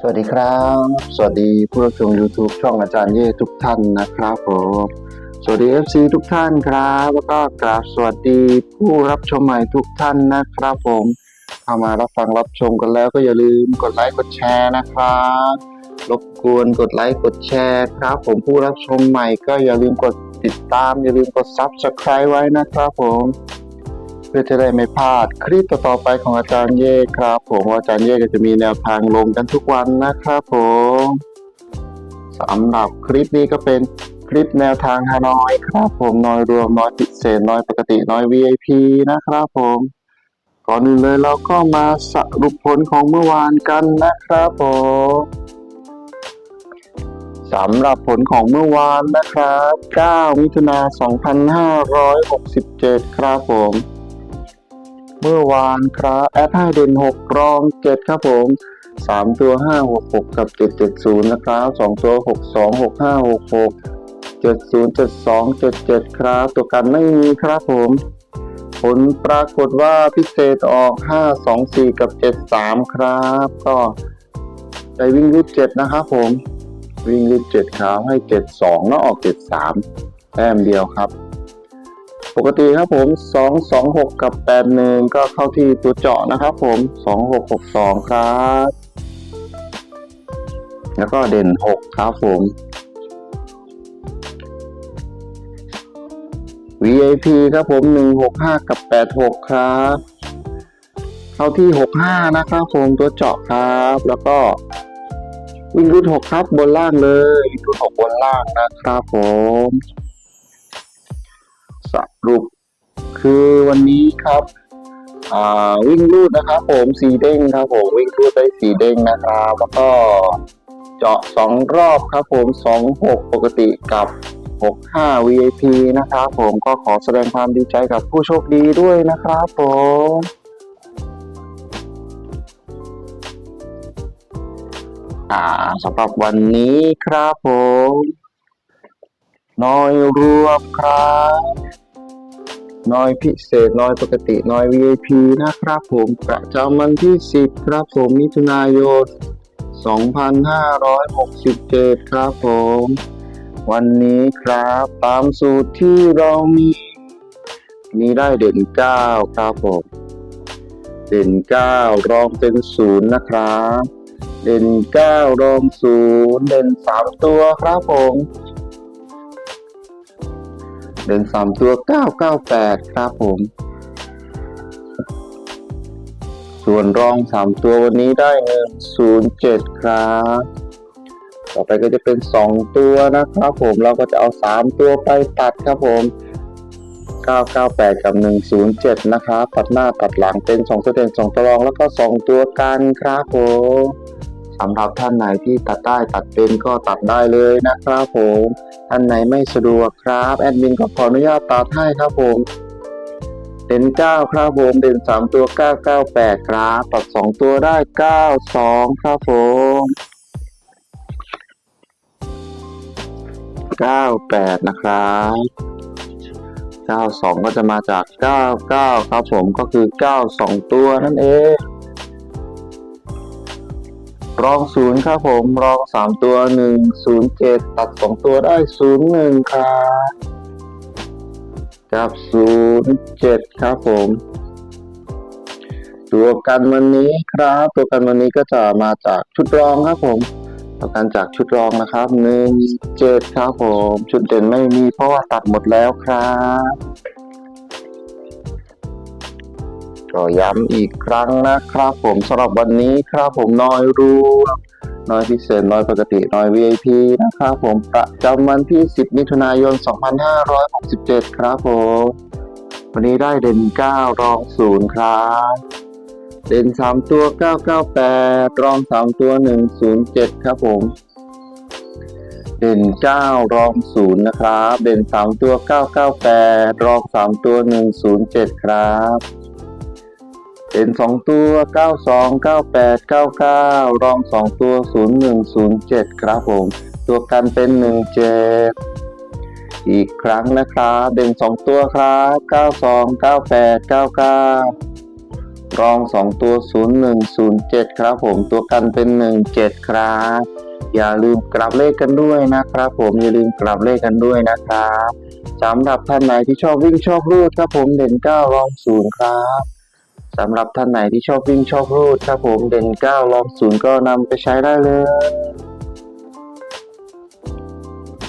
สวัสดีครับ สวัสดีผู้รับชม YouTube ช่องอาจารย์เย่ทุกท่านนะครับผมสวัสดี FC ทุกท่านครับ แล้วก็กราบสวัสดีผู้รับชมใหม่ทุกท่านนะครับผมเข้ามารับฟังรับชมกันแล้วก็อย่าลืมกดไลค์กดแชร์นะครับรบกวนกดไลค์กดแชร์ครับ ผมผู้รับชมใหม่ก็อย่าลืมกดติดตาม อย่าลืมกด Subscribe ไว้นะครับผม เพื่อจะได้ไม่พลาดคลิปต่อไปของอาจารย์เย่ครับ ผมอาจารย์เย่ก็จะมีแนวทางลงกันทุกวันนะครับผมสำหรับคลิปนี้ก็เป็นคลิปแนวทางฮานอยครับผมน้อยรวมน้อยพิเศษน้อยปกติน้อย VIP นะครับผมก่อนอื่นเลยเราก็มาสรุปผลของเมื่อวานกันนะครับผมสำหรับผลของเมื่อวานนะครับ 9 มิถุนา 2567 ครับผม เมื่อวานครับแอดให้เด่นหกรองเจ็ดครับผมสามตัวห้าหกหกกับเจ็ดเจ็ดศูนย์นะครับสองตัวหกสองหกห้าหกหกเจ็ดศูนย์เจ็ดสองเจ็ดเจ็ดครับ ตัวกันไม่มีครับผม ผลปรากฏว่าพิเศษออกห้าสองสี่กับเจ็ดสามครับ ก็ไปวิ่งรูดเจ็ดนะครับผม วิ่งรูดเจ็ดครับให้เจ็ดสองแล้วออกเจ็ดสามแต้มเดียวครับ ปกติครับผม 226 กับ 81 ก็เข้าที่ตัวเจาะนะครับผม 2662 ครับ แล้วก็เด่น 6 ครับผม VIP ครับผม 165 กับ 86 ครับ เข้าที่ 65 นะครับผมตัวเจาะครับ แล้วก็วิ่งรูด6ครับบนล่างเลยวิ่งรูด6บนล่างนะครับผม สรุป คือวันนี้ครับวิ่งรูดนะครับ ผมสีเด้งครับผมวิ่งรูดได้สีเด้งนะครับแล้วก็เจาะสองรอบครับ ผมสองหกปกติกับหกห้า VIP นะครับผมก็ขอแสดงความดีใจกับผู้โชคดีด้วยนะครับผมอ่าสำหรับวันนี้ครับผมน้อยรวมครับ น้อยพิเศษน้อยปกติน้อย VIP นะครับผมประจำวันที่ 10 ครับผมมิถุนายน 2567 ครับผม วันนี้ครับตามสูตรที่เรามีมีได้เด่น 9 ครับผม เด่น 9 รองเป็น 0 นะครับ เด่น 9 รอง 0 เด่น 3 ตัวครับผม เด่นสามตัวเก้าเก้าแปดครับผม ส่วนรองสามตัววันนี้ได้หนึ่งศูนย์เจ็ดครับ ต่อไปก็จะเป็นสองตัวนะครับผมเราก็จะเอาสามตัวไปตัดครับผมเก้าเก้าแปดกับหนึ่งศูนย์เจ็ดนะครับตัดหน้าตัดหลังเป็นสองตัวเด่นสองตัวรองแล้วก็สองตัวกันครับผม สำหรับท่านไหนที่ตัดได้ตัดเป็นก็ตัดได้เลยนะครับผม ท่านไหนไม่สะดวกครับแอดมินก็ขออนุญาตตัดให้ครับผมเด่น9ครับผมเด่น3ตัว998ครับตัด2ตัวได้92ครับผม98นะครับ92ก็จะมาจาก99ครับผมก็คือ92ตัวนั่นเอง รองศูนย์ครับผม รองสามตัวหนึ่งศูนย์เจ็ดตัดสองตัวได้ศูนย์หนึ่งครับกับศูนย์เจ็ดครับผม ตัวกันวันนี้ครับ ตัวกันวันนี้ก็จะมาจากชุดรองครับผมตัวกันจากชุดรองนะครับหนึ่งเจ็ดครับผม ชุดเด่นไม่มีเพราะว่าตัดหมดแล้วครับ ก็ย้ำอีกครั้งนะครับผมสำหรับวันนี้ครับผมน้อยรวมน้อยพิเศษน้อยปกติน้อย VIP นะครับผมประจำวันที่ 10 มิถุนายน 2567 ครับผม วันนี้ได้เด่นเก้ารองศูนย์ครับ เด่นสามตัวเก้าเก้าแปดรองสามตัวหนึ่งศูนย์เจ็ดครับผมเด่นเก้ารองศูนย์นะครับ เด่นสามตัวเก้าเก้าแปดรองสามตัวหนึ่งศูนย์เจ็ดครับ เด่นสองตัวเก้าสองเก้าแปดเก้าเก้ารองสองตัวศูนย์หนึ่งศูนย์เจ็ดครับผม ตัวกันเป็นหนึ่งเจ็ดอีกครั้งนะครับ เด่นสองตัวครับเก้าสองเก้าแปดเก้าเก้ารองสองตัวศูนย์หนึ่งศูนย์เจ็ดครับผม ตัวกันเป็นหนึ่งเจ็ดครับ อย่าลืมกลับเลขกันด้วยนะครับผม อย่าลืมกลับเลขกันด้วยนะครับสำหรับท่านไหนที่ชอบวิ่งชอบรูดครับผม เด่นเก้ารองศูนย์ครับ สำหรับท่านไหนที่ชอบวิ่งชอบรูดครับผมเด่นเก้ารองศูนย์ก็นำไปใช้ได้เลย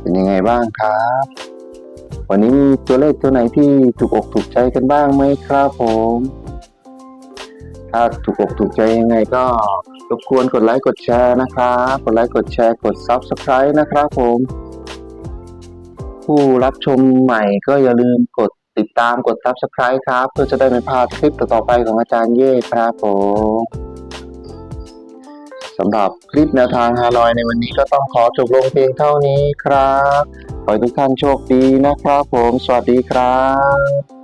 เป็นยังไงบ้างครับ วันนี้มีตัวเลขตัวไหนที่ถูกอกถูกใจกันบ้างไหมครับผม ถ้าถูกอกถูกใจยังไงก็รบกวนกดไลค์กดแชร์นะครับ กดไลค์กดแชร์กด Subscribe นะครับผม ผู้รับชมใหม่ก็อย่าลืมกด ติดตามกด Subscribe ครับ เพื่อจะได้ไม่พลาดคลิปต่อๆไปของอาจารย์เย่ครับผมสำหรับคลิปแนวทางฮาลอยในวันนี้ก็ต้องขอจบลงเพียงเท่านี้ครับ ขอให้ทุกท่านโชคดีนะครับผม สวัสดีครับ